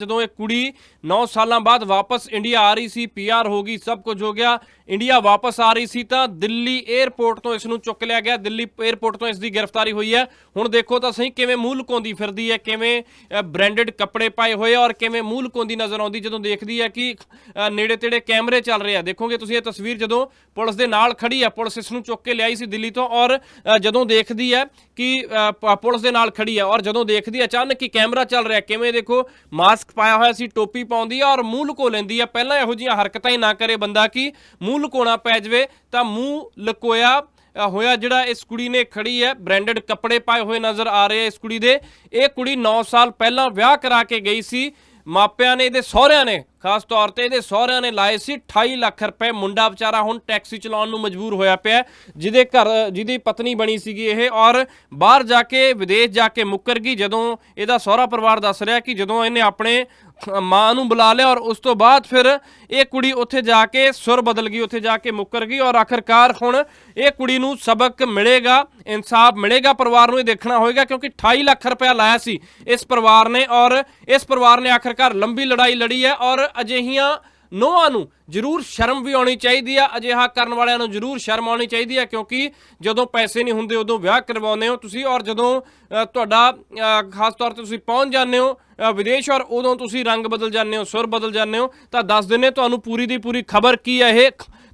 ਜਦੋਂ ਇਹ ਕੁੜੀ 9 ਸਾਲਾਂ ਬਾਅਦ ਵਾਪਸ ਇੰਡੀਆ ਆ ਰਹੀ ਸੀ ਪੀਆਰ ਹੋ ਗਈ, ਸਭ ਕੁਝ ਹੋ ਗਿਆ। ਇੰਡੀਆ ਵਾਪਸ ਆ ਰਹੀ ਸੀ ਤਾਂ ਦਿੱਲੀ 에ਅਰਪੋਰਟ ਤੋਂ ਇਸ ਨੂੰ ਚੁੱਕ ਲਿਆ ਗਿਆ। ਦਿੱਲੀ 에ਅਰਪੋਰਟ ਤੋਂ ਇਸ ਦੀ ਗ੍ਰਿਫਤਾਰੀ ਹੋਈ ਹੈ। ਹੁਣ ਦੇਖੋ ਤਾਂ ਸਹੀ ਕਿਵੇਂ ਮੂੰਹ ਲੁਕਾਉਂਦੀ ਫਿਰਦੀ ਹੈ, ਕਿਵੇਂ ਬ੍ਰਾਂਡਡ ਕੱਪੜੇ ਪਾਏ ਹੋਏ ਆ ਔਰ ਕਿਵੇਂ ਮੂੰਹ ਲੁਕਾਉਂਦੀ ਨਜ਼ਰ ਆਉਂਦੀ ਜਦੋਂ ਦੇਖਦੀ ਹੈ ਕਿ ਨੇੜੇ ਤੇੜੇ ਕੈਮਰੇ ਚੱਲ ਰਹੇ ਆ। ਦੇਖੋਗੇ ਤੁਸੀਂ ਇਹ ਤਸਵੀਰ ਜਦੋਂ ਪੁਲਿਸ ਦੇ ਨਾਲ ਖੜੀ ਹੈ, ਪੁਲਿਸ ਇਸ ਨੂੰ ਚੁੱਕ ਕੇ ਲਿਆਈ ਸੀ ਦਿੱਲੀ ਤੋਂ ਔਰ ਜਦੋਂ ਦੇਖਦੀ ਹੈ ਕਿ ਪੁਲਿਸ ਦੇ ਨਾਲ ਖੜੀ ਹੈ ਔਰ ਜਦੋਂ ਦੇਖਦੀ ਹੈ ਅਚਾਨਕ ਹੀ ਕੈਮਰਾ ਚੱਲ ਰਿਹਾ ਕਿਵੇਂ ਦੇਖੋ, ਮਾਸਕ ਪਾਇਆ ਹੋਇਆ ਸੀ, ਟੋਪੀ ਪਾਉਂਦੀ ਆ ਔਰ ਮੂੰਹ ਲੁਕੋ ਲੈਂਦੀ ਆ। ਪਹਿਲਾਂ ਇਹੋ ਜਿਹੀਆਂ ਹਰਕਤਾਂ ਹੀ ਨਾ ਕਰੇ ਬੰਦਾ ਕਿ ਮੂੰਹ ਲੁਕੋਣਾ ਪੈ ਜਾਵੇ, ਤਾਂ ਮੂੰਹ ਲੁਕੋਇਆ ਹੋਇਆ ਜਿਹੜਾ ਇਸ ਕੁੜੀ ਨੇ ਖੜੀ ਹੈ ਬ੍ਰਾਂਡਡ ਕੱਪੜੇ ਪਾਏ ਹੋਏ ਨਜ਼ਰ ਆ ਰਹੇ ਆ ਇਸ ਕੁੜੀ ਦੇ। ਇਹ ਕੁੜੀ 9 ਸਾਲ ਪਹਿਲਾਂ ਵਿਆਹ ਕਰਾ ਕੇ ਗਈ ਸੀ। ਮਾਪਿਆਂ ਨੇ, ਇਹਦੇ ਸਹੁਰਿਆਂ ਨੇ ਖਾਸ ਤੌਰ ਤੇ ਇਹਦੇ ਸਹੁਰਿਆਂ ਨੇ ਲਾਏ ਸੀ 28 ਲੱਖ ਰੁਪਏ। ਮੁੰਡਾ ਵਿਚਾਰਾ ਹੁਣ ਟੈਕਸੀ ਚਲਾਉਣ ਨੂੰ ਮਜਬੂਰ ਹੋਇਆ ਪਿਆ ਜਿਹਦੇ ਘਰ, ਜਿਹਦੀ ਪਤਨੀ ਬਣੀ ਸੀਗੀ ਇਹ ਔਰ ਬਾਹਰ ਜਾ ਕੇ, ਵਿਦੇਸ਼ ਜਾ ਕੇ ਮੁੱਕਰ ਗਈ ਜਦੋਂ ਇਹਦਾ ਸਹੁਰਾ ਪਰਿਵਾਰ ਦੱਸ ਰਿਹਾ ਕਿ ਜਦੋਂ ਇਹਨੇ ਆਪਣੇ ਮਾਂ ਨੂੰ ਬੁਲਾ ਲਿਆ ਔਰ ਉਸ ਤੋਂ ਬਾਅਦ ਫਿਰ ਇਹ ਕੁੜੀ ਉੱਥੇ ਜਾ ਕੇ ਸੁਰ ਬਦਲ ਗਈ, ਉੱਥੇ ਜਾ ਕੇ ਮੁੱਕਰ ਗਈ ਔਰ ਆਖਰਕਾਰ ਹੁਣ ਇਹ ਕੁੜੀ ਨੂੰ ਸਬਕ ਮਿਲੇਗਾ, ਇਨਸਾਫ ਮਿਲੇਗਾ, ਪਰਿਵਾਰ ਨੂੰ ਇਹ ਦੇਖਣਾ ਹੋਏਗਾ ਕਿਉਂਕਿ 28 ਲੱਖ ਰੁਪਇਆ ਲਾਇਆ ਸੀ ਇਸ ਪਰਿਵਾਰ ਨੇ ਔਰ ਇਸ ਪਰਿਵਾਰ ਨੇ ਆਖਰਕਾਰ ਲੰਬੀ ਲੜਾਈ ਲੜੀ ਹੈ ਔਰ ਅਜਿਹੀਆਂ ਨੋਹਾਂ ਨੂੰ ਜ਼ਰੂਰ ਸ਼ਰਮ ਵੀ ਆਉਣੀ ਚਾਹੀਦੀ ਆ, ਅਜਿਹਾ ਕਰਨ ਵਾਲਿਆਂ ਨੂੰ ਜ਼ਰੂਰ ਸ਼ਰਮ ਆਉਣੀ ਚਾਹੀਦੀ ਆ, ਕਿਉਂਕਿ ਜਦੋਂ ਪੈਸੇ ਨਹੀਂ ਹੁੰਦੇ ਉਦੋਂ ਵਿਆਹ ਕਰਵਾਉਂਦੇ ਹੋ ਤੁਸੀਂ ਔਰ ਜਦੋਂ ਤੁਹਾਡਾ ਖਾਸ ਤੌਰ ਤੇ ਤੁਸੀਂ ਪਹੁੰਚ ਜਾਂਦੇ ਹੋ ਵਿਦੇਸ਼ ਔਰ ਉਦੋਂ ਤੁਸੀਂ ਰੰਗ ਬਦਲ ਜਾਂਦੇ ਹੋ, ਸੁਰ ਬਦਲ ਜਾਂਦੇ ਹੋ, ਤਾਂ ਦੱਸ ਦਿੰਨੇ ਤੁਹਾਨੂੰ ਪੂਰੀ ਦੀ ਪੂਰੀ ਖਬਰ ਕੀ ਹੈ ਇਹ।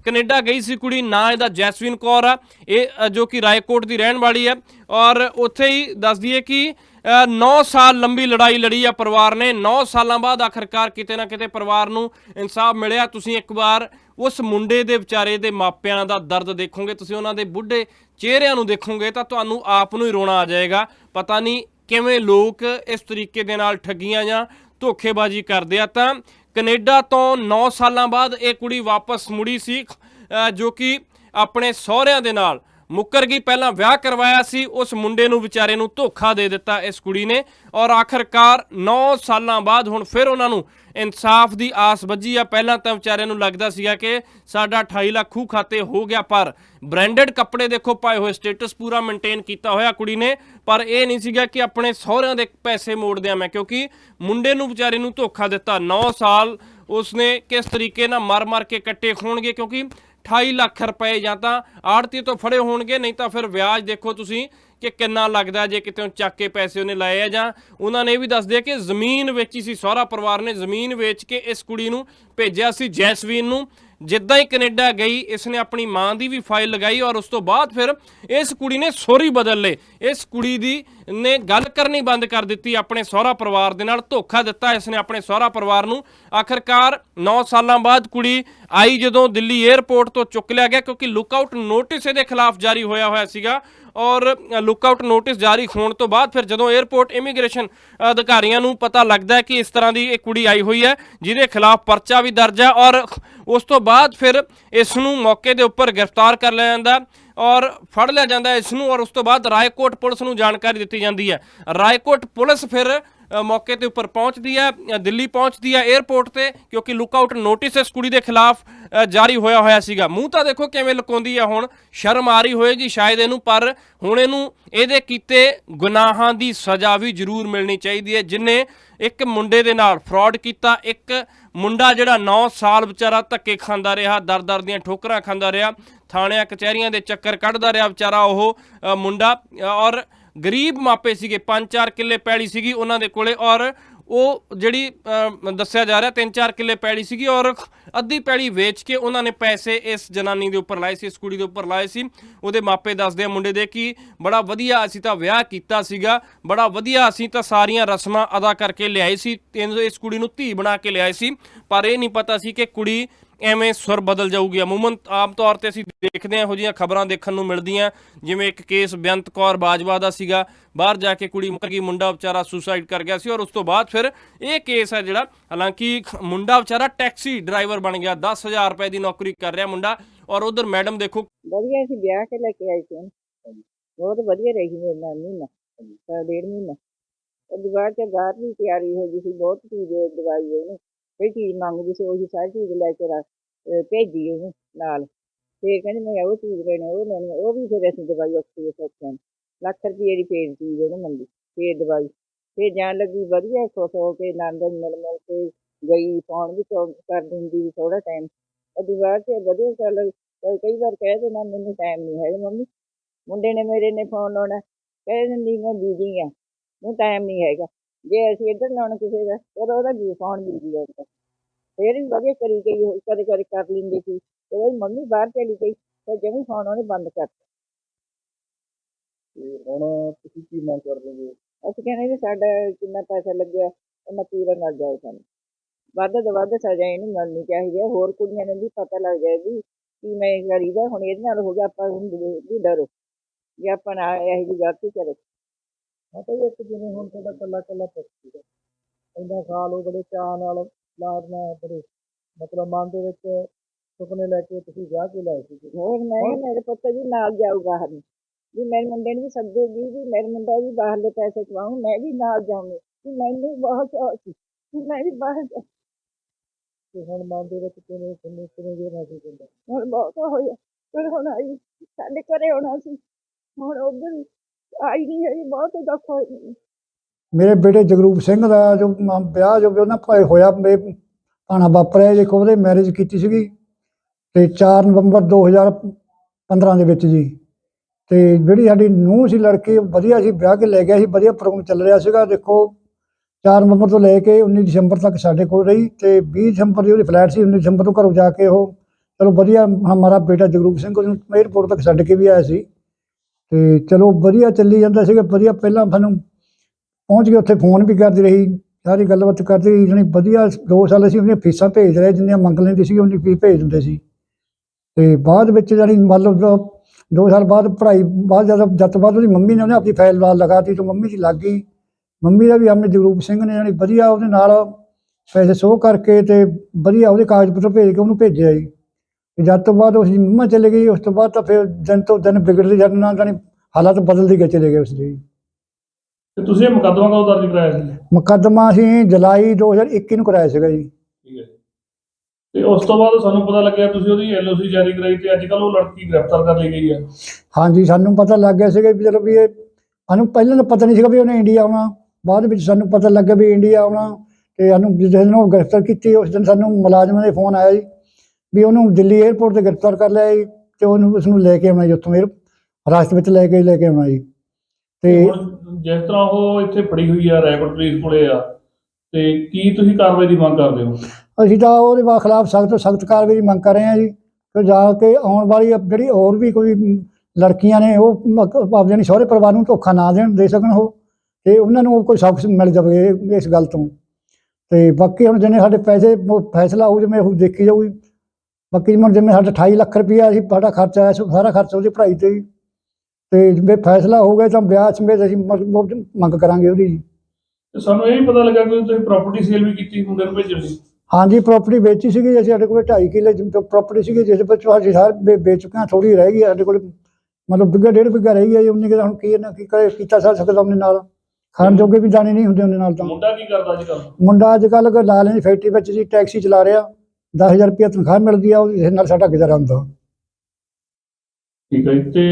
ਕੈਨੇਡਾ ਗਈ ਸੀ ਕੁੜੀ, ਨਾਂ ਇਹਦਾ ਜੈਸਵੀਨ ਕੌਰ ਆ, ਇਹ ਜੋ ਕਿ ਰਾਏਕੋਟ ਦੀ ਰਹਿਣ ਵਾਲੀ ਹੈ ਔਰ ਉੱਥੇ ਹੀ ਦੱਸ ਦਈਏ ਕਿ 9 ਸਾਲ ਲੰਬੀ ਲੜਾਈ ਲੜੀ ਆ ਪਰਿਵਾਰ ਨੇ। 9 ਸਾਲਾਂ ਬਾਅਦ ਆਖਰਕਾਰ ਕਿਤੇ ਨਾ ਕਿਤੇ ਪਰਿਵਾਰ ਨੂੰ ਇਨਸਾਫ ਮਿਲਿਆ। ਤੁਸੀਂ ਇੱਕ ਵਾਰ ਉਸ ਮੁੰਡੇ ਦੇ ਵਿਚਾਰੇ ਦੇ ਮਾਪਿਆਂ ਦਾ ਦਰਦ ਦੇਖੋਗੇ, ਤੁਸੀਂ ਉਹਨਾਂ ਦੇ ਬੁੱਢੇ ਚਿਹਰਿਆਂ ਨੂੰ ਦੇਖੋਗੇ ਤਾਂ ਤੁਹਾਨੂੰ ਆਪ ਨੂੰ ਹੀ ਰੋਣਾ ਆ ਜਾਏਗਾ। ਪਤਾ ਨਹੀਂ ਕਿਵੇਂ ਲੋਕ ਇਸ ਤਰੀਕੇ ਦੇ ਨਾਲ ਠੱਗੀਆਂ ਜਾਂ ਧੋਖੇਬਾਜ਼ੀ ਕਰਦੇ ਆ। ਤਾਂ ਕੈਨੇਡਾ ਤੋਂ 9 ਸਾਲਾਂ ਬਾਅਦ ਇਹ ਕੁੜੀ ਵਾਪਸ ਮੁੜੀ ਸੀ ਜੋ ਕਿ ਆਪਣੇ ਸਹੁਰਿਆਂ ਦੇ ਨਾਲ ਮੁੱਕਰ ਗਈ। ਪਹਿਲਾਂ ਵਿਆਹ ਕਰਵਾਇਆ ਸੀ। ਉਸ ਮੁੰਡੇ ਨੂੰ ਵਿਚਾਰੇ ਨੂੰ ਧੋਖਾ ਦੇ ਦਿੱਤਾ ਇਸ ਕੁੜੀ ਨੇ। ਔਰ ਆਖਰਕਾਰ 9 ਸਾਲਾਂ ਬਾਅਦ ਹੁਣ ਫਿਰ ਉਹਨਾਂ ਨੂੰ ਇਨਸਾਫ ਦੀ ਆਸ ਵੱਜੀ ਆ। ਪਹਿਲਾਂ ਤਾਂ ਵਿਚਾਰਿਆਂ ਨੂੰ ਲੱਗਦਾ ਸੀਗਾ ਕਿ ਸਾਡਾ 28 ਲੱਖ ਖੂ ਖਾਤੇ ਹੋ ਗਿਆ, ਪਰ ਬ੍ਰਾਂਡਡ ਕੱਪੜੇ ਦੇਖੋ, ਪਾਏ ਹੋਏ ਸਟੇਟਸ ਪੂਰਾ ਮੇਨਟੇਨ ਕੀਤਾ ਹੋਇਆ ਕੁੜੀ ਨੇ। ਪਰ ਇਹ ਨਹੀਂ ਸੀਗਾ ਕਿ ਆਪਣੇ ਸਹੁਰਿਆਂ ਦੇ ਪੈਸੇ ਮੋੜਦਿਆਂ ਮੈਂ, ਕਿਉਂਕਿ ਮੁੰਡੇ ਨੂੰ ਵਿਚਾਰੇ ਨੂੰ ਧੋਖਾ ਦਿੱਤਾ। 9 ਸਾਲ ਉਸਨੇ ਕਿਸ ਤਰੀਕੇ ਨਾਲ ਮਰ-ਮਰ ਕੇ ਕੱਟੇ ਹੋਣਗੇ? ਕਿਉਂਕਿ 28 ਲੱਖ ਰੁਪਏ ਜਾਂ ਤਾਂ ਆੜਤੀ ਤੋਂ ਫੜੇ ਹੋਣਗੇ, ਨਹੀਂ ਤਾਂ ਫਿਰ ਵਿਆਜ ਦੇਖੋ ਤੁਸੀਂ ਕਿ ਕਿੰਨਾ ਲੱਗਦਾ ਜੇ ਕਿਤੇ ਚੱਕ ਕੇ ਪੈਸੇ ਉਹਨੇ ਲਾਏ ਆ ਜਾਂ ਉਹਨਾਂ ਨੇ ਇਹ ਵੀ ਦੱਸ ਦਿਆ ਕਿ ਜ਼ਮੀਨ ਵੇਚੀ ਸੀ ਸਹੁਰਾ ਪਰਿਵਾਰ ਨੇ ਜ਼ਮੀਨ ਵੇਚ ਕੇ ਇਸ ਕੁੜੀ ਨੂੰ ਭੇਜਿਆ ਸੀ ਜੈਸਵੀਨ ਨੂੰ। ਜਿੱਦਾਂ ਹੀ ਕੈਨੇਡਾ ਗਈ ਇਸ ਨੇ ਆਪਣੀ ਮਾਂ ਦੀ ਵੀ ਫਾਈਲ ਲਗਾਈ ਔਰ ਉਸ ਤੋਂ ਬਾਅਦ ਫਿਰ ਇਸ ਕੁੜੀ ਨੇ ਸੋਰੀ ਬਦਲ ਲਏ। ਇਸ ਕੁੜੀ ਦੀ ਨੇ ਗੱਲ ਕਰਨੀ ਬੰਦ ਕਰ ਦਿੱਤੀ, ਆਪਣੇ ਸਹੁਰਾ ਪਰਿਵਾਰ ਦੇ ਨਾਲ ਧੋਖਾ ਦਿੱਤਾ। ਇਸ ਨੇ ਆਪਣੇ ਸਹੁਰਾ ਪਰਿਵਾਰ ਨੂੰ ਆਖਰਕਾਰ 9 ਸਾਲਾਂ ਬਾਅਦ ਕੁੜੀ ਆਈ ਜਦੋਂ ਦਿੱਲੀ 에ਅਰਪੋਰਟ ਤੋਂ ਚੁੱਕ ਲਿਆ ਗਿਆ ਕਿਉਂਕਿ ਲੁੱਕਆਊਟ ਨੋਟਿਸ ਇਹਦੇ ਖਿਲਾਫ ਜਾਰੀ ਹੋਇਆ ਹੋਇਆ ਸੀਗਾ ਔਰ ਲੁੱਕਆਊਟ ਨੋਟਿਸ ਜਾਰੀ ਹੋਣ ਤੋਂ ਬਾਅਦ ਫਿਰ ਜਦੋਂ 에ਅਰਪੋਰਟ ਇਮੀਗ੍ਰੇਸ਼ਨ ਅਧਿਕਾਰੀਆਂ ਨੂੰ ਪਤਾ ਲੱਗਦਾ ਕਿ ਇਸ ਤਰ੍ਹਾਂ ਦੀ ਇਹ ਕੁੜੀ ਆਈ ਹੋਈ ਹੈ, ਜਿਹਦੇ ਖਿਲਾਫ ਪਰਚਾ ਵੀ ਦਰਜ ਹੈ ਔਰ ਉਸ ਤੋਂ ਬਾਅਦ ਫਿਰ ਇਸ ਨੂੰ ਮੌਕੇ ਦੇ ਉੱਪਰ ਗ੍ਰਿਫਤਾਰ ਕਰ ਲਿਆ ਜਾਂਦਾ ਔਰ ਫੜ ਲਿਆ ਜਾਂਦਾ ਇਸ ਨੂੰ ਔਰ ਉਸ ਤੋਂ ਬਾਅਦ ਰਾਏਕੋਟ ਪੁਲਿਸ ਨੂੰ ਜਾਣਕਾਰੀ ਦਿੱਤੀ ਜਾਂਦੀ ਹੈ। ਰਾਏਕੋਟ ਪੁਲਿਸ ਫਿਰ ਮੌਕੇ ਤੇ ਉੱਪਰ ਪਹੁੰਚਦੀ ਹੈ ਦਿੱਲੀ ਪਹੁੰਚਦੀ ਹੈ 에ਅਰਪੋਰਟ ਤੇ, ਕਿਉਂਕਿ ਲੁੱਕਆਊਟ ਨੋਟਿਸ ਇਸ ਕੁੜੀ ਦੇ ਖਿਲਾਫ ਜਾਰੀ ਹੋਇਆ ਹੋਇਆ ਸੀਗਾ। ਮੂੰਹ ਤਾਂ ਦੇਖੋ ਕਿਵੇਂ ਲੁਕਾਉਂਦੀ ਆ ਹੁਣ, ਸ਼ਰਮ ਆ ਰਹੀ ਹੋਏਗੀ ਸ਼ਾਇਦ ਇਹਨੂੰ, ਪਰ ਹੁਣ ਇਹਨੂੰ ਇਹਦੇ ਕੀਤੇ ਗੁਨਾਹਾਂ ਦੀ ਸਜ਼ਾ ਵੀ ਜ਼ਰੂਰ ਮਿਲਣੀ ਚਾਹੀਦੀ ਹੈ, ਜਿਨੇ ਇੱਕ ਮੁੰਡੇ ਦੇ ਨਾਲ ਫਰਾਡ ਕੀਤਾ, ਇੱਕ ਮੁੰਡਾ ਜਿਹੜਾ 9 ਸਾਲ ਵਿਚਾਰਾ ਧੱਕੇ ਖਾਂਦਾ ਰਿਹਾ, ਦਰ-ਦਰ ਦੀਆਂ ਠੋਕਰਾਂ ਖਾਂਦਾ ਰਿਹਾ, ਥਾਣਿਆਂ, ਕਚਹਿਰੀਆਂ ਦੇ ਚੱਕਰ ਕੱਢਦਾ ਰਿਹਾ ਵਿਚਾਰਾ ਉਹ ਮੁੰਡਾ ਔਰ ਗਰੀਬ ਮਾਪੇ ਸੀਗੇ 5-4 ਕਿੱਲੇ ਪੈਲੀ ਸੀਗੀ ਉਹਨਾਂ ਦੇ ਕੋਲੇ ਔਰ ਉਹ ਜਿਹੜੀ ਦੱਸਿਆ ਜਾ ਰਿਹਾ 3-4 ਕਿੱਲੇ ਪੈਲੀ ਸੀਗੀ ਔਰ ਅੱਧੀ ਪੈਲੀ ਵੇਚ ਕੇ ਉਹਨਾਂ ਨੇ ਪੈਸੇ ਇਸ ਜਨਾਨੀ ਦੇ ਉੱਪਰ ਲਾਏ ਸੀ, ਇਸ ਕੁੜੀ ਦੇ ਉੱਪਰ ਲਾਏ ਸੀ। ਉਹਦੇ ਮਾਪੇ ਦੱਸਦੇ ਆ ਮੁੰਡੇ ਦੇ ਕਿ ਬੜਾ ਵਧੀਆ ਅਸੀਂ ਤਾਂ ਵਿਆਹ ਕੀਤਾ ਸੀਗਾ, ਬੜਾ ਵਧੀਆ ਅਸੀਂ ਤਾਂ ਸਾਰੀਆਂ ਰਸਮਾਂ ਅਦਾ ਕਰਕੇ ਲਿਆਏ ਸੀ ਤੇ ਇਸ ਕੁੜੀ ਨੂੰ ਧੀ ਬਣਾ ਕੇ ਲਿਆਏ ਸੀ। ਪਰ ਇਹ ਨਹੀਂ ਪਤਾ ਸੀ ਕਿ ਕੁੜੀ ਐਵੇਂ ਸੁਰ ਬਦਲ ਜਾਊਗੀ। ਅਮੂਮਨ ਆਮ ਤੌਰ ਤੇ ਅਸੀਂ ਦੇਖਦੇ ਹਾਂ, ਇਹੋ ਜਿਹੀਆਂ ਖਬਰਾਂ ਦੇਖਣ ਨੂੰ ਮਿਲਦੀਆਂ। ਜਿਵੇਂ ਇੱਕ ਕੇਸ ਬੇਅੰਤ ਕੌਰ ਬਾਜਵਾ ਦਾ ਸੀਗਾ। ਬਾਹਰ ਜਾ ਕੇ ਕੁੜੀ ਮੁੱਕਰ ਗਈ, ਮੁੰਡਾ ਵਿਚਾਰਾ ਸੁਸਾਈਡ ਕਰ ਗਿਆ ਸੀ ਔਰ ਉਸ ਤੋਂ ਬਾਅਦ ਫਿਰ ਇਹ ਕੇਸ ਹੈ ਜਿਹੜਾ, ਹਾਲਾਂਕਿ ਮੁੰਡਾ ਵਿਚਾਰਾ ਟੈਕਸੀ ਡਰਾਈਵਰ ਬਣ ਗਿਆ। 10000 ਰੁਪਏ ਦੀ ਨੌਕਰੀ ਕਰ ਰਿਹਾ ਮੁੰਡਾ ਔਰ ਉਧਰ ਮੈਡਮ ਦੇਖੋ ਵਧੀਆ ਸੀ, ਵਿਆਹ ਕੇ ਲੈ ਕੇ ਆਈ ਸੀ। ਬਹੁਤ ਵਧੀਆ ਰਹੀ ਮੇਰੇ ਨਾਲ ਮਹੀਨਾ ਡੇਢ ਮਹੀਨਾ। ਉਹ ਬਾਅਦ ਚ ਬਾਹਰ ਦੀ ਤਿਆਰੀ ਹੋ ਗਈ ਸੀ, ਬਹੁਤ ਚੀਜ਼ ਦਵਾਈ ਉਹਨੂੰ। ਕੋਈ ਚੀਜ਼ ਮੰਗਦੀ ਸੀ, ਉਹੀ ਸਾਰੀ ਚੀਜ਼ ਲੈ ਕੇ ਰੱਖ, ਅਹ ਭੇਜੀ ਉਹਨੂੰ ਨਾਲ। ਫਿਰ ਕਹਿੰਦੀ, ਮੈਂ ਉਹ ਚੀਜ਼ ਲੈਣੀ, ਉਹ ਲੈਣੀ, ਉਹ ਵੀ ਫਿਰ ਅਸੀਂ ਦਵਾਈ ਔਖੀ ਸੌਖਿਆਂ ਲੱਖ ਰੁਪਏ ਦੀ ਪੇਜ ਚੀਜ਼ ਉਹਨੂੰ ਮੰਗੀ, ਫੇਰ ਦਵਾਈ। ਫਿਰ ਜਾਣ ਲੱਗੀ, ਵਧੀਆ ਖੁਸ਼ ਹੋ ਕੇ ਆਨੰਦ ਮਿਲ ਮਿਲ ਕੇ ਗਈ ਫੋਨ ਵੀ ਕਰ ਕਰ ਦਿੰਦੀ ਸੀ ਥੋੜਾ ਟਾਈਮ ਉਹਦੀ ਬਾਅਦ ਚ ਵਧੀਆ ਚੱਲ ਕਈ- ਕਈ ਵਾਰ ਕਹਿ ਦੇਣਾ ਮੈਨੂੰ ਟਾਈਮ ਨਹੀਂ ਹੈਗਾ ਮੰਮੀ। ਮੁੰਡੇ ਨੇ ਮੇਰੇ ਨੇ ਫੋਨ ਲਾਉਣਾ। ਕਹਿ ਦਿੰਦੀ, ਮੈਂ ਬੀਜੀ ਆ ਮੈਨੂੰ ਟਾਈਮ ਨਹੀਂ ਹੈਗਾ। ਜੇ ਅਸੀਂ ਇੱਧਰ ਲਾਉਣਾ ਕਿਸੇ ਦਾ ਫਿਰ ਉਹਦਾ ਵੀ ਫੋਨ ਬੀਜੀ ਆਉਂਦਾ ਫਿਰ ਵੀ ਵਧੀਆ ਕਰੀ ਗਈ ਕਦੇ ਕਦੇ ਕਰ ਲੈਂਦੀ ਸੀ। ਤੇ ਉਹਦੀ ਮੰਮੀ ਬਾਹਰ ਚਲੀ ਗਈ ਤੇ ਜਮੀ ਫੋਨ ਉਹਨੇ ਬੰਦ ਕਰ ਤੇ ਹੁਣ ਤੁਸੀਂ ਕੀ ਮੰਗ ਕਰਦੇ ਹੋ? ਅਸੀਂ ਕਹਿੰਦੇ ਵੀ ਸਾਡਾ ਕਿੰਨਾ ਪੈਸਾ ਲੱਗਿਆ ਉਹਨਾਂ ਪੂਰਾ ਮਿਲ ਜਾਏ ਸਾਨੂੰ। ਵੱਧ ਤੋਂ ਵੱਧ ਸਜ਼ਾ ਇਹਨੂੰ ਮਿਲਣੀ ਚਾਹੀਦੀ ਹੈ ਹੋਰ ਕੁੜੀਆਂ ਨੂੰ ਵੀ ਪਤਾ ਲੱਗ ਜਾਏ ਵੀ ਕੀ ਮੈਂ ਕਰੀਦਾ ਹੁਣ ਇਹਦੇ ਨਾਲ ਹੋ ਗਿਆ ਆਪਾਂ ਹੁਣ ਵੀ ਵੀ ਡਰੋ। ਜੇ ਆਪਾਂ ਨਾ ਇਹੋ ਜਿਹੀ ਗਲਤੀ ਕਰੇ। ਮਾਤਾ ਜੀ ਇੱਕ ਜਿਵੇਂ ਹੁਣ ਤੁਹਾਡਾ ਕੱਲਾ ਕੱਲਾ ਪੁੱਤ ਸੀਗਾ। ਇੰਨਾ ਸਾਲ ਉਹ ਬੜੇ ਚਾਅ ਨਾਲ ਲਾਡਨਾ ਬੜੇ ਮਤਲਬ ਮਨ ਦੇ ਵਿੱਚ ਸੁਪਨੇ ਲੈ ਕੇ ਤੁਸੀਂ ਵਿਆਹ ਕੇ ਲਾਏ ਸੀ ਹੋਰ ਮੈਂ ਕਿਹਾ ਮੇਰੇ ਪੁੱਤ ਜੀ ਨਾਲ ਜਾਊਗਾ ਹਨ ਵੀ ਮੇਰੇ ਮੁੰਡੇ ਨੂੰ ਵੀ ਸੱਦੇਗੀ ਵੀ ਮੇਰੇ ਮੁੰਡਾ ਵੀ ਬਾਹਰਲੇ ਪੈਸੇ ਕਮਾਊ ਮੈਂ ਵੀ ਨਾਲ ਜਾਊਂਗੀ। ਵੀ ਮੈਨੂੰ ਬਹੁਤ ਚਾਅ ਸੀ ਵੀ ਮੈਂ ਵੀ ਬਾਹਰ ਜਾ ਤੇ ਹੁਣ ਮਨ ਦੇ ਵਿੱਚ ਕਿਵੇਂ ਕਿੰਨੇ ਕਿਵੇਂ ਜੇ ਮਹਿਸੂਸ ਹੁੰਦਾ? ਹੁਣ ਬਹੁਤ ਹੋਇਆ ਪਰ ਹੁਣ ਆਈ ਸਾਡੇ ਘਰੇ ਆਉਣਾ ਸੀ। ਹੁਣ ਉਧਰ ਆਈ ਨਹੀਂ ਹੈ ਬਹੁਤ ਦੁੱਖ ਮੇਰੇ ਬੇਟੇ ਜਗਰੂਪ ਸਿੰਘ ਦਾ ਜੋ ਮ- ਵਿਆਹ ਜੋ ਵੀ ਉਹਨਾਂ ਭਾਈ ਹੋਇਆ ਮੇ ਭਾਣਾ ਵਾਪਰਿਆ ਜੇ ਉਹਦੇ ਮੈਰਿਜ ਕੀਤੀ ਸੀਗੀ, ਤੇ 4 ਨਵੰਬਰ 2015 ਦੇ ਵਿੱਚ ਜੀ। ਤੇ ਜਿਹੜੀ ਸਾਡੀ ਨੂੰਹ ਸੀ, ਲੜਕੀ, ਉਹ ਵਧੀਆ ਸੀ, ਵਿਆਹ ਕੇ ਲੈ ਗਿਆ ਸੀ, ਵਧੀਆ ਪ੍ਰੋਗਰਾਮ ਚੱਲ ਰਿਹਾ ਸੀਗਾ। ਦੇਖੋ 4 ਨਵੰਬਰ ਤੋਂ ਲੈ ਕੇ 19 ਦਸੰਬਰ ਤੱਕ ਸਾਡੇ ਕੋਲ ਰਹੀ, ਤੇ 20 ਦਸੰਬਰ ਦੀ ਉਹਦੀ ਫਲੈਟ ਸੀ 19 ਦਸੰਬਰ ਤੋਂ ਘਰੋਂ ਜਾ ਕੇ ਉਹ, ਚਲੋ ਵਧੀਆ ਹਮਾਰਾ ਬੇਟਾ ਜਗਰੂਪ ਸਿੰਘ, ਉਹਨੂੰ ਏਅਰਪੋਰਟ ਤੱਕ ਛੱਡ ਕੇ ਵੀ ਆਇਆ ਸੀ। ਤੇ ਚਲੋ ਵਧੀਆ ਚੱਲੀ ਜਾਂਦਾ ਸੀਗਾ, ਵਧੀਆ ਪਹਿਲਾਂ ਸਾਨੂੰ ਪਹੁੰਚ ਕੇ ਉੱਥੇ ਫੋਨ ਵੀ ਕਰਦੀ ਰਹੀ, ਸਾਰੀ ਗੱਲਬਾਤ ਕਰਦੀ ਰਹੀ, ਜਾਣੀ ਵਧੀਆ 2 ਸਾਲ ਅਸੀਂ ਉਹਦੀਆਂ ਫੀਸਾਂ ਭੇਜ ਰਹੇ, ਜਿੰਨੀਆਂ ਮੰਗ ਲੈਂਦੀ ਸੀ ਉਹਨੀ ਫੀਸ ਭੇਜ ਦਿੰਦੇ ਸੀ। ਤੇ ਬਾਅਦ ਵਿੱਚ ਜਾਣੀ ਮੰਨ ਲਓ 2 ਸਾਲ ਬਾਅਦ ਪੜ੍ਹਾਈ, ਬਾਅਦ ਜਦ ਜਦ ਤੋਂ ਬਾਅਦ ਉਹਦੀ ਮੰਮੀ ਨੇ ਉਹਨੇ ਆਪਣੀ ਫਾਈਲ ਲਾ ਲਗਾਤੀ ਤਾਂ ਮੰਮੀ ਦੀ ਲੱਗ ਗਈ। ਮੰਮੀ ਦਾ ਵੀ ਆਪਣੇ ਜਗਰੂਪ ਸਿੰਘ ਨੇ ਜਾਣੀ ਵਧੀਆ ਉਹਦੇ ਨਾਲ ਪੈਸੇ ਸੋਹ ਕਰਕੇ ਤੇ ਵਧੀਆ ਉਹਦੇ ਕਾਗਜ਼ ਪੱਤਰ ਭੇਜ ਕੇ ਉਹਨੂੰ ਭੇਜਿਆ ਜੀ। ਜਦ ਤੋਂ ਬਾਅਦ ਉਸ ਦੀ ਮੰਮਾ ਚਲੇ ਗਈ ਉਸ ਤੋਂ ਬਾਅਦ ਤਾਂ ਫਿਰ ਦਿਨ ਤੋਂ ਦਿਨ ਵਿਗੜਦੇ ਜਾਂਦੇ ਨਾਲ ਜਾਣੀ ਹਾਲਾਤ ਬਦਲਦੇ ਗਏ ਚਲੇ ਗਏ ਉਸ ਦੇ। ਤੇ ਤੁਸੀਂ ਇਹ ਮੁਕੱਦਮਾ ਕਦੋਂ ਦਰਜ ਕਰਾਇਆ ਸੀ? ਮੁਕੱਦਮਾ ਅਸੀਂ ਜੁਲਾਈ 2021 ਨੂੰ ਕਰਾਇਆ ਸੀਗਾ ਜੀ। ਠੀਕ ਹੈ। ਤੇ ਉਸ ਤੋਂ ਬਾਅਦ ਸਾਨੂੰ ਪਤਾ ਲੱਗਿਆ ਤੁਸੀਂ ਉਹਦੀ ਐਲਓਸੀ ਜਾਰੀ ਕਰਾਈ ਤੇ ਅੱਜ ਕੱਲ ਉਹ ਲੜਕੀ ਗ੍ਰਿਫਤਾਰ ਕਰ ਲਈ ਗਈ ਹੈ। ਹਾਂਜੀ ਸਾਨੂੰ ਪਤਾ ਲੱਗ ਗਿਆ ਸੀਗਾ ਵੀ ਚਲੋ ਵੀ ਇਹ ਸਾਨੂੰ ਪਹਿਲਾਂ ਤਾਂ ਪਤਾ ਨਹੀਂ ਸੀਗਾ ਵੀ ਉਹਨੇ ਇੰਡੀਆ ਆਉਣਾ। ਬਾਅਦ ਵਿੱਚ ਸਾਨੂੰ ਪਤਾ ਲੱਗਿਆ ਵੀ ਇੰਡੀਆ ਆਉਣਾ ਤੇ ਸਾਨੂੰ ਜਿਸ ਦਿਨ ਉਹ ਗ੍ਰਿਫਤਾਰ ਕੀਤੀ ਉਸ ਦਿਨ ਸਾਨੂੰ ਮੁਲਾਜ਼ਮਾਂ ਦੇ ਫੋਨ ਆਇਆ ਜੀ। ਵੀ ਉਹਨੂੰ ਦਿੱਲੀ 에ਅਰਪੋਰਟ ਤੇ ਗ੍ਰਿਫਤਾਰ ਕਰ ਲਿਆ ਜੀ ਤੇ ਉਹਨੂੰ ਉਸ ਨੂੰ ਲੈ ਕੇ ਆਉਣਾ ਜੀ ਉੱਥੋਂ 에ਅਰ ਰਾਸਤੇ ਵਿੱਚ ਲੈ ਕੇ ਲੈ ਕੇ ਆਉਣਾ ਜੀ। ਤੇ ਹੁਣ ਜਿਸ ਤਰ੍ਹਾਂ ਉਹ ਇੱਥੇ ਫੜੀ ਹੋਈ ਆ ਰੈਕੋਰਡ ਪੁਲਿਸ ਕੋਲੇ ਆ ਤੇ ਕੀ ਤੁਸੀਂ ਕਾਰਵਾਈ ਦੀ ਮੰਗ ਕਰਦੇ ਹੋ? ਅਸੀਂ ਤਾਂ ਉਹਦੇ ਵਾ ਖਿਲਾਫ ਸਖਤ ਤੋਂ ਸਖਤ ਕਾਰਵਾਈ ਦੀ ਮੰਗ ਕਰ ਰਹੇ ਹਾਂ ਜੀ। ਕਿ ਜਾ ਕੇ ਆਉਣ ਵਾਲੀ ਜਿਹੜੀ ਹੋਰ ਵੀ ਕੋਈ ਲੜਕੀਆਂ ਨੇ ਉਹ ਆਪਦੇ ਨਹੀਂ ਸਹੁਰੇ ਪਰਿਵਾਰ ਨੂੰ ਧੋਖਾ ਨਾ ਦੇਣ ਦੇ ਸਕਣ ਉਹ। ਤੇ ਉਹਨਾਂ ਨੂੰ ਕੋਈ ਸਬਕ ਮਿਲ ਜਾਵੇ ਇਸ ਗੱਲ ਤੋਂ। ਤੇ ਬਾਕੀ ਹੁਣ ਜਿੰਨੇ ਸਾਡੇ ਪੈਸੇ ਫੈਸਲਾ ਹੋਊ ਜਿਵੇਂ ਉਹ ਦੇਖੀ ਜਾਊਗੀ। ਬਾਕੀ ਜਿਵੇਂ ਜਿਵੇਂ ਸਾਡਾ 28 ਲੱਖ ਰੁਪਇਆ ਅਸੀਂ ਸਾਡਾ ਖਰਚਾ ਆਇਆ ਸਾਰਾ ਖਰਚਾ ਉਹਦੀ ਪੜ੍ਹਾਈ ਤੇ ਹੀ। ਤੇ ਜਿਵੇਂ ਫੈਸਲਾ ਹੋ ਗਿਆ ਤਾਂ ਵਿਆਹ ਸਮੇਤ ਅਸੀਂ ਮੰਗ ਕਰਾਂਗੇ ਉਹਦੀ ਜੀ। ਤੇ ਸਾਨੂੰ ਇਹ ਵੀ ਪਤਾ ਲੱਗਾ ਕਿ ਤੁਸੀਂ ਪ੍ਰਾਪਰਟੀ ਸੇਲ ਵੀ ਕੀਤੀ ਮੁੰਡੇ ਨੂੰ ਭੇਜਣ ਲਈ ਹਾਂਜੀ ਪ੍ਰਾਪਰਟੀ ਵੇਚੀ ਸੀਗੀ ਅਸੀਂ ਸਾਡੇ ਕੋਲ 2.5 ਕਿੱਲੇ ਪ੍ਰਾਪਰਟੀ ਸੀਗੀ ਜਿਸ ਵਿੱਚ ਅਸੀਂ ਸਾਰ ਵੇਚ ਚੁੱਕੇ ਹਾਂ ਥੋੜੀ ਰਹਿ ਗਈ ਸਾਡੇ ਕੋਲ ਮਤਲਬ ਬਿੱਗਾ ਡੇਢ ਬਿੱਗਾ ਰਹਿ ਗਈ ਜੀ ਉਹਨੇ ਕਿਹਾ ਹੁਣ ਕੀ ਨਾ ਕੀ ਕਰੇ ਕੀਤਾ ਸਾ ਸਕਦਾ ਉਹਨੇ ਨਾਲ। ਖਾਣ ਜੋਗੇ ਵੀ ਦਾਣੇ ਨਹੀਂ ਹੁੰਦੇ ਉਹਨੇ ਨਾਲ ਤਾਂ। ਮੁੰਡਾ ਕੀ ਕਰਦਾ ਅੱਜ ਕੱਲ ਮੁੰਡਾ ਅੱਜ ਕੱਲ੍ਹ ਲਾਲ ਦੀ ਫੈਕਟਰੀ ਵਿੱਚ ਜੀ ਟੈਕਸੀ ਚਲਾ ਰਿਹਾ। 10000 ਰੁਪਏ ਤਨਖਾਹ ਮਿਲਦੀ ਆ ਉਹਦੇ ਨਾਲ ਸਾਡਾ ਗੁਜ਼ਾਰਾ ਹੁੰਦਾ। ਠੀਕ ਹੈ ਜੀ। ਤੇ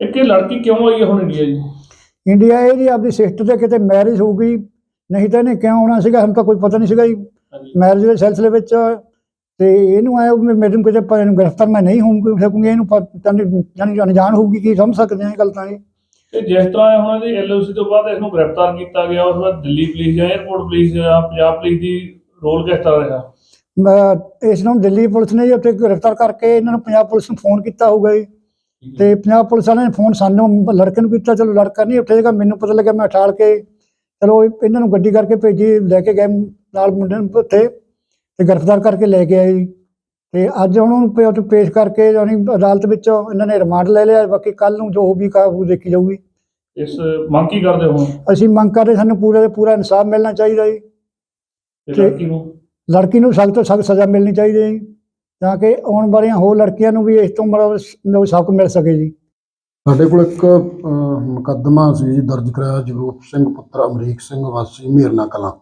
ਇੱਕ ਇਹ ਲੜਕੀ ਕਿਉਂ ਆਈ ਹੈ ਹੁਣ ਇੰਡੀਆ ਜੀ? ਇੰਡੀਆ ਇਹ ਜੀ ਆਪਦੀ ਸਿਸਟਰ ਦੇ ਕਿਤੇ ਮੈਰਿਜ ਹੋ ਗਈ ਨਹੀਂ ਤਾਂ ਇਹਨੇ ਕਿਉਂ ਆਉਣਾ ਸੀਗਾ ਸਾਨੂੰ ਤਾਂ ਕੋਈ ਪਤਾ ਨਹੀਂ ਸੀਗਾ ਜੀ। ਹਾਂਜੀ। ਮੈਰਿਜ ਦੇ ਸਿਲਸਿਲੇ ਵਿੱਚ ਤੇ ਇਹਨੂੰ ਆਇਆ ਵੀ ਮੈਨੂੰ ਕਿਤੇ ਪਰ ਇਹਨੂੰ ਗ੍ਰਿਫਤਾਰ ਮੈਂ ਨਹੀਂ ਹੋਊਂਗੀ ਸਕੂੰਗੀ ਇਹਨੂੰ ਜਾਨੀ ਅਣਜਾਣ ਹੋਊਗੀ ਕੀ ਸਮਝ ਸਕਦੇ ਇਹ ਗੱਲ ਤਾਂ ਇਹ। ਤੇ ਜਿਸ ਤਰ੍ਹਾਂ ਇਹ ਹੁਣ ਇਹਦੀ ਐਲਓਸੀ ਤੋਂ ਬਾਅਦ ਇਸ ਨੂੰ ਗ੍ਰਿਫਤਾਰ ਕੀਤਾ ਗਿਆ ਉਸ ਤੋਂ ਬਾਅਦ ਦਿੱਲੀ ਪੁਲਿਸ ਜਾਂ 에ਅਰਪੋਰਟ ਪੁਲਿਸ ਜਾਂ ਪੰਜਾਬ ਪੁਲਿਸ ਦੀ ਰੋਲ ਕਿਸ ਤਰ੍ਹਾਂ ਰਿਹਾ? ਇਸ ਨੂੰ ਦਿੱਲੀ ਪੁਲਿਸ ਨੇ ਜੀ ਉੱਥੇ ਗ੍ਰਿਫਤਾਰ ਕਰਕੇ ਇਹਨਾਂ ਨੂੰ ਪੰਜਾਬ ਪੁਲਿਸ ਨੂੰ ਫੋਨ ਕੀਤਾ ਹੋਊਗਾ ਜੀ। ਤੇ ਪੰਜਾਬ ਪੁਲਿਸ ਵਾਲਿਆਂ ਨੇ ਫੋਨ ਸਾਨੂੰ ਲੜਕੇ ਨੂੰ ਕੀਤਾ ਚਲੋ ਲੜਕਾ ਨਹੀਂ ਉੱਠੇ ਜਗਾ ਮੈਨੂੰ ਪਤਾ ਲੱਗਿਆ ਮੈਂ ਠਾਲ ਕੇ ਚਲੋ ਇਹ- ਇਹਨਾਂ ਨੂੰ ਗੱਡੀ ਕਰਕੇ ਭੇਜੀ ਲੈ ਕੇ ਗਏ ਨਾਲ ਮੁੰਡੇ ਨੂੰ ਉੱਥੇ ਤੇ ਗ੍ਰਿਫਤਾਰ ਕਰਕੇ ਲੈ ਕੇ ਆਏ ਜੀ। ਤੇ ਅੱਜ ਉਹਨੂੰ ਪੇ- ਉੱਥੇ ਪੇਸ਼ ਕਰਕੇ ਜਾਣੀ ਅਦਾਲਤ ਵਿੱਚ ਇਹਨਾਂ ਨੇ ਰਿਮਾਂਡ ਲੈ ਲਿਆ ਬਾਕੀ ਕੱਲ ਨੂੰ ਜੋ ਵੀ ਕਾਬੂ ਦੇਖੀ ਜਾਊਗੀ। ਇਸ ਮੰਗ ਕੀ ਕਰਦੇ ਹੋ ਅਸੀਂ ਮੰਗ ਕਰਦੇ ਸਾਨੂੰ ਪੂਰੇ ਦਾ ਪੂਰਾ ਇਨਸਾਫ ਮਿਲਣਾ ਚਾਹੀਦਾ ਜੀ। ਤੇ ਤੇ- ਲੜਕੀ ਨੂੰ? ਲੜਕੀ ਨੂੰ ਸਖਤ ਤੋਂ ਸਖਤ ਸਜ਼ਾ ਮਿਲਣੀ ਚਾਹੀਦੀ ਹੈ ਜੀ ਤਾਂ ਕਿ ਆਉਣ ਵਾਲੀਆਂ ਹੋਰ ਲੜਕੀਆਂ ਨੂੰ ਵੀ ਇਸ ਤੋਂ ਮਤਲਬ ਸਬਕ ਮਿਲ ਸਕੇ ਜੀ। ਸਾਡੇ ਕੋਲ ਇੱਕ ਅਹ, ਮੁਕੱਦਮਾ ਸੀ ਜੀ ਦਰਜ ਕਰਾਇਆ ਜਗਰੂਪ ਸਿੰਘ ਪੁੱਤਰ ਅਮਰੀਕ ਸਿੰਘ ਵਾਸੀ ਮੀਰਨਾ ਕਲਾਂ।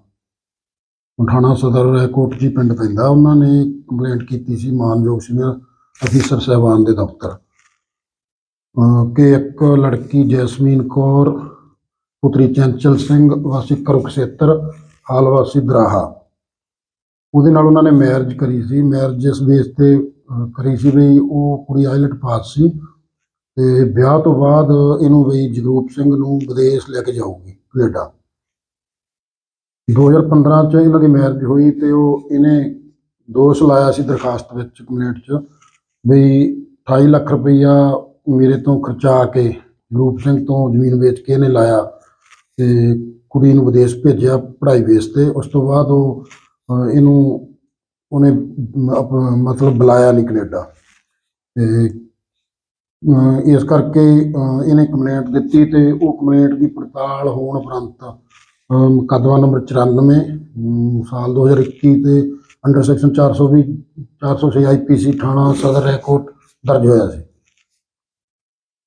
ਥਾਣਾ ਸਦਰ ਰੈਕੋਟ ਜੀ ਪਿੰਡ ਪੈਂਦਾ ਉਹਨਾਂ ਨੇ ਕੰਪਲੇਂਟ ਕੀਤੀ ਸੀ ਮਾਨਯੋਗ ਸੀਨੀਅਰ ਅਫੀਸਰ ਸਾਹਿਬਾਨ ਦੇ ਦਫ਼ਤਰ। ਅਹ, ਕਿ ਇੱਕ ਲੜਕੀ ਜੈਸਮੀਨ ਕੌਰ ਪੁੱਤਰੀ ਚੰਚਲ ਸਿੰਘ ਵਾਸੀ ਕਰੁਕਸ਼ੇਤਰ ਹਾਲ ਵਾਸੀ ਦਰਾਹਾ। ਉਹਦੇ ਨਾਲ ਉਹਨਾਂ ਨੇ ਮੈਰਿਜ ਕਰੀ ਸੀ। ਮੈਰਿਜ ਇਸ ਬੇਸ ਤੇ ਅਹ, ਕਰੀ ਸੀ ਵੀ ਉਹ ਕੁੜੀ ਆਇਲਟ ਪਾਸ ਸੀ ਤੇ ਵਿਆਹ ਤੋਂ ਬਾਅਦ ਇਹਨੂੰ ਵੀ ਜਗਰੂਪ ਸਿੰਘ ਨੂੰ ਵਿਦੇਸ਼ ਲੈ ਕੇ ਜਾਊਗੀ ਕੈਨੇਡਾ। 2015 ਚ ਇਹਨਾਂ ਦੀ ਮੈਰਿਜ ਹੋਈ ਤੇ ਉਹ ਇਹਨੇ ਦੋਸ਼ ਲਾਇਆ ਸੀ ਦਰਖਾਸਤ ਵਿੱਚ ਕੰਪਲੇਂਟ ਚ ਵੀ 28 ਲੱਖ ਰੁਪਈਆ ਮੇਰੇ ਤੋਂ ਖਰਚਾ ਕੇ ਰੂਪ ਸਿੰਘ ਤੋਂ ਜ਼ਮੀਨ ਵੇਚ ਕੇ ਇਹਨੇ ਲਾਇਆ ਤੇ ਕੁੜੀ ਨੂੰ ਵਿਦੇਸ਼ ਭੇਜਿਆ ਪੜ੍ਹਾਈ ਬੇਸ ਤੇ। ਉਸ ਤੋਂ ਬਾਅਦ ਉਹ ਇਹਨੂੰ ਉਹਨੇ ਅਪ- ਮਤਲਬ ਬੁਲਾਇਆ ਨਹੀਂ ਕੈਨੇਡਾ। ਤੇ ਅਹ, ਇਸ ਕਰਕੇ ਅਹ, ਇਹਨੇ ਕੰਪਲੇਂਟ ਦਿੱਤੀ ਤੇ ਉਹ ਕੰਪਲੇਂਟ ਦੀ ਪੜਤਾਲ ਹੋਣ ਉਪਰੰਤ ਅਹ, ਮੁਕੱਦਮਾ ਨੰਬਰ 94 ਅਮ, ਸਾਲ 2021 ਤੇ ਅੰਡਰ ਸੈਕਸ਼ਨ 420 406 ਆਈਪੀਸੀ ਥਾਣਾ ਸਦਰ ਰੈਕੋਰਡ ਦਰਜ ਹੋਇਆ ਸੀ।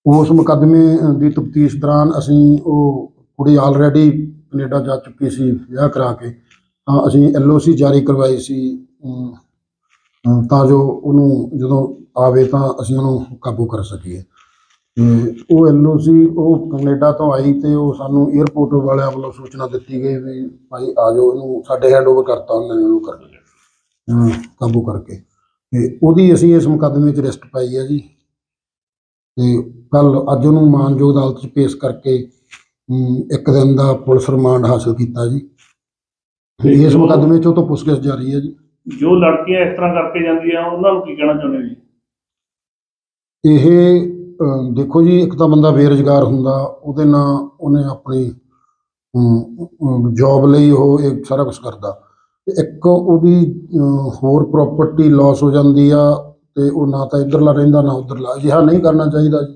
ਉਸ ਮੁਕੱਦਮੇ ਦੀ ਤਫਤੀਸ਼ ਦੌਰਾਨ ਅਸੀਂ ਉਹ ਕੁੜੀ ਆਲਰੇਡੀ ਕੈਨੇਡਾ ਜਾ ਚੁੱਕੀ ਸੀ ਵਿਆਹ ਕਰਾ ਕੇ। ਅਸੀਂ ਐਲਓਸੀ ਜਾਰੀ ਕਰਵਾਈ ਸੀ ਤਾਂ ਜੋ ਉਹਨੂੰ ਜਦੋਂ ਆਵੇ ਤਾਂ ਅਸੀਂ ਉਹਨੂੰ ਕਾਬੂ ਕਰ ਸਕੀਏ। ਤੇ ਉਹ ਐਲਓਸੀ ਉਹ ਕੈਨੇਡਾ ਤੋਂ ਆਈ ਤੇ ਉਹ ਸਾਨੂੰ 에ਅਰਪੋਰਟ ਵਾਲਿਆਂ ਵੱਲੋਂ ਸੂਚਨਾ ਦਿੱਤੀ ਗਈ ਵੀ ਭਾਈ ਆ ਜਾਓ, ਇਹਨੂੰ ਸਾਡੇ ਹੈਂਡਓਵਰ ਕਰਤਾ ਉਹਨਾਂ ਨੇ ਉਹਨੂੰ ਕਰਕੇ ਕਾਬੂ ਕਰਕੇ। ਤੇ ਉਹਦੀ ਅਸੀਂ ਇਸ ਮੁਕੱਦਮੇ 'ਚ ਰਿਸਟ ਪਾਈ ਹੈ ਜੀ। ਤੇ ਕੱਲ ਅੱਜ ਉਹਨੂੰ ਮਾਨਯੋਗ ਅਦਾਲਤ 'ਚ ਪੇਸ਼ ਕਰਕੇ ਇੱਕ ਦਿਨ ਦਾ ਪੁਲਿਸ ਰਿਮਾਂਡ ਹਾਸਲ ਕੀਤਾ ਜੀ। ਇਸ ਮੁਕੱਦਮੇ 'ਚ ਤੋਂ ਪੁੱਛਗਿੱਛ ਜਾਰੀ ਹੈ ਜੀ। ਜੋ ਲੜਕੀਆਂ ਇਸ ਤਰ੍ਹਾਂ ਕਰਕੇ ਜਾਂਦੀਆਂ ਉਹਨਾਂ ਨੂੰ ਕੀ ਕਹਿਣਾ ਚਾਹੁੰਦੇ ਹੋ ਜੀ? ਇਹ ਦੇਖੋ ਜੀ ਇੱਕ ਤਾਂ ਬੰਦਾ ਬੇਰੁਜ਼ਗਾਰ ਹੁੰਦਾ ਉਹਦੇ ਨਾਲ ਉਹਨੇ ਆਪਣੀ ਜੌਬ ਲਈ ਉਹ ਇਹ ਸਾਰਾ ਕੁਝ ਕਰਦਾ। ਤੇ ਇੱਕ ਉਹਦੀ ਹੋਰ ਪ੍ਰਾਪਰਟੀ ਲਾਸ ਹੋ ਜਾਂਦੀ ਆ ਤੇ ਉਹ ਨਾ ਤਾਂ ਇੱਧਰਲਾ ਰਹਿੰਦਾ ਨਾ ਉੱਧਰਲਾ। ਅਜਿਹਾ ਨਹੀਂ ਕਰਨਾ ਚਾਹੀਦਾ ਜੀ।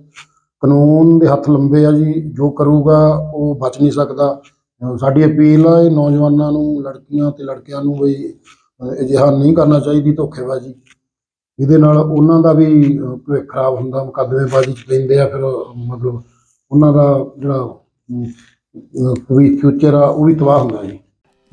ਕਾਨੂੰਨ ਦੇ ਹੱਥ ਲੰਬੇ ਆ ਜੀ। ਜੋ ਕਰੂਗਾ ਉਹ ਬਚ ਨਹੀਂ ਸਕਦਾ। ਸਾਡੀ ਅਪੀਲ ਆ ਨੌਜਵਾਨਾਂ ਨੂੰ, ਲੜਕੀਆਂ ਤੇ ਲੜਕਿਆਂ ਨੂੰ ਵੀ ਅਜਿਹਾ ਨਹੀਂ ਕਰਨਾ ਚਾਹੀਦੀ ਧੋਖੇਬਾਜ਼ੀ। ਇਹਦੇ ਨਾਲ ਉਹਨਾਂ ਦਾ ਵੀ ਭਵਿੱਖ ਖਰਾਬ ਹੁੰਦਾ, ਮੁਕੱਦਮੇਬਾਜ਼ੀ ਚ ਪੈਂਦੇ ਆ, ਫਿਰ, ਮਤਲਬ ਉਹਨਾਂ ਦਾ ਜਿਹੜਾ ਫਿਊਚਰ ਆ, ਉਹ ਵੀ ਤਬਾਹ ਹੁੰਦਾ ਜੀ।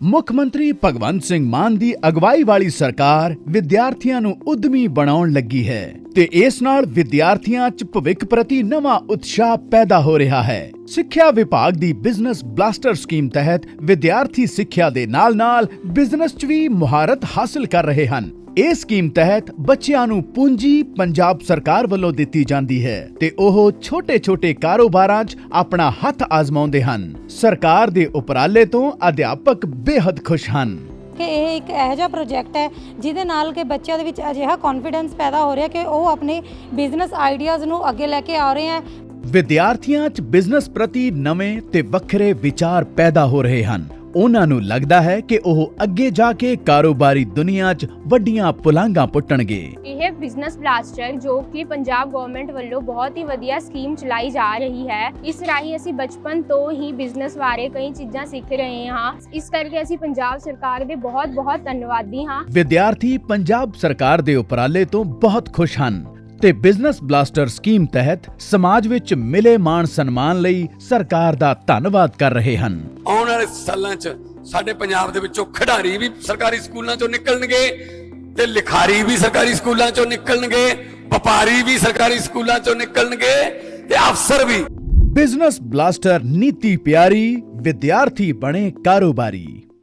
ਮੁੱਖ ਮੰਤਰੀ ਭਗਵੰਤ ਸਿੰਘ ਮਾਨ ਦੀ ਅਗਵਾਈ ਵਾਲੀ ਸਰਕਾਰ ਵਿਦਿਆਰਥੀਆਂ ਨੂੰ ਉਦਮੀ ਬਣਾਉਣ ਲੱਗੀ ਹੈ ਤੇ ਇਸ ਨਾਲ ਵਿਦਿਆਰਥੀਆਂ 'ਚ ਭਵਿੱਖ ਪ੍ਰਤੀ ਨਵਾਂ ਉਤਸ਼ਾਹ ਪੈਦਾ ਹੋ ਰਿਹਾ ਹੈ। ਸਿੱਖਿਆ ਵਿਭਾਗ ਦੀ ਬਿਜ਼ਨਸ ਬਲਾਸਟਰ ਸਕੀਮ ਤਹਿਤ ਵਿਦਿਆਰਥੀ ਸਿੱਖਿਆ ਦੇ ਨਾਲ-ਨਾਲ ਬਿਜ਼ਨਸ 'ਚ ਵੀ ਮੁਹਾਰਤ ਹਾਸਲ ਕਰ ਰਹੇ ਹਨ। ਇਹ ਸਕੀਮ ਤਹਿਤ ਬੱਚਿਆਂ ਨੂੰ ਪੂੰਜੀ ਪੰਜਾਬ ਸਰਕਾਰ ਵੱਲੋਂ ਦਿੱਤੀ ਜਾਂਦੀ ਹੈ ਤੇ ਉਹ ਛੋਟੇ-ਛੋਟੇ ਕਾਰੋਬਾਰਾਂ 'ਚ ਆਪਣਾ ਹੱਥ ਆਜ਼ਮਾਉਂਦੇ ਹਨ। ਸਰਕਾਰ ਦੇ ਉਪਰਾਲੇ ਤੋਂ ਅਧਿਆਪਕ ਬੇहद ਖੁਸ਼ ਹਨ। ਕਿ ਇਹ ਇੱਕ ਇਹੋ ਜਿਹਾ ਪ੍ਰੋਜੈਕਟ ਹੈ ਜਿਹਦੇ ਨਾਲ ਕਿ ਬੱਚਿਆਂ ਦੇ ਵਿੱਚ ਅਜਿਹਾ ਕੌਨਫੀਡੈਂਸ ਪੈਦਾ ਹੋ ਰਿਹਾ ਕਿ ਉਹ ਆਪਣੇ ਬਿਜ਼ਨਸ ਆਈਡੀਆਜ਼ ਨੂੰ ਅੱਗੇ ਲੈ ਕੇ ਆ ਰਹੇ ਹੈ। ਵਿਦਿਆਰਥੀਆਂ 'ਚ ਬਿਜ਼ਨਸ ਪ੍ਰਤੀ ਨਵੇਂ ਤੇ ਵੱਖਰੇ ਵਿਚਾਰ ਪੈਦਾ ਹੋ ਰਹੇ ਹਨ। ਉਹਨਾਂ ਨੂੰ ਲੱਗਦਾ ਹੈ ਕਿ ਉਹ ਅੱਗੇ ਜਾ ਕੇ ਕਾਰੋਬਾਰੀ ਦੁਨੀਆ 'ਚ ਵੱਡੀਆਂ ਪੁਲਾਂਘਾਂ ਪੁੱਟਣਗੇ। ਇਹ ਬਿਜ਼ਨਸ ਬਲਾਸਟਰ ਜੋ ਕਿ ਪੰਜਾਬ ਗਵਰਨਮੈਂਟ ਵੱਲੋਂ ਬਹੁਤ ਹੀ ਵਧੀਆ ਸਕੀਮ ਚਲਾਈ ਜਾ ਰਹੀ ਹੈ। ਇਸ ਰਾਹੀਂ ਅਸੀਂ ਬਚਪਨ ਤੋਂ ਹੀ ਬਿਜ਼ਨਸ ਬਾਰੇ ਕਈ ਚੀਜ਼ਾਂ ਸਿੱਖ ਰਹੇ ਹਾਂ। ਇਸ ਕਰਕੇ ਅਸੀਂ ਪੰਜਾਬ ਸਰਕਾਰ ਦੇ ਬਹੁਤ ਬਹੁਤ ਧੰਨਵਾਦੀ ਹਾਂ। ਵਿਦਿਆਰਥੀ ਪੰਜਾਬ ਸਰਕਾਰ ਦੇ ਉਪਰਾਲੇ ਤੋਂ ਬਹੁਤ ਖੁਸ਼ ਹਨ। ਤੇ ਬਿਜ਼ਨਸ ਬਲਾਸਟਰ ਸਕੀਮ ਤਹਿਤ ਸਮਾਜ ਵਿੱਚ ਮਿਲੇ ਮਾਣ ਸਨਮਾਨ ਲਈ ਸਰਕਾਰ ਦਾ ਧੰਨਵਾਦ ਕਰ ਰਹੇ ਹਨ। ਆਉਣ ਵਾਲੇ ਸਾਲਾਂ 'ਚ ਸਾਡੇ ਪੰਜਾਬ ਦੇ ਵਿੱਚੋਂ ਖਿਡਾਰੀ ਵੀ ਸਰਕਾਰੀ ਸਕੂਲਾਂ 'ਚੋਂ ਨਿਕਲਣਗੇ ਤੇ ਲਿਖਾਰੀ ਵੀ ਸਰਕਾਰੀ ਸਕੂਲਾਂ 'ਚੋਂ ਨਿਕਲਣਗੇ ਵਪਾਰੀ ਵੀ ਸਰਕਾਰੀ ਸਕੂਲਾਂ 'ਚੋਂ ਨਿਕਲਣਗੇ ਤੇ ਅਫਸਰ ਵੀ। ਬਿਜ਼ਨਸ ਬਲਾਸਟਰ ਨੀਤੀ ਪਿਆਰੀ ਵਿਦਿਆਰਥੀ ਬਣੇ ਕਾਰੋਬਾਰੀ।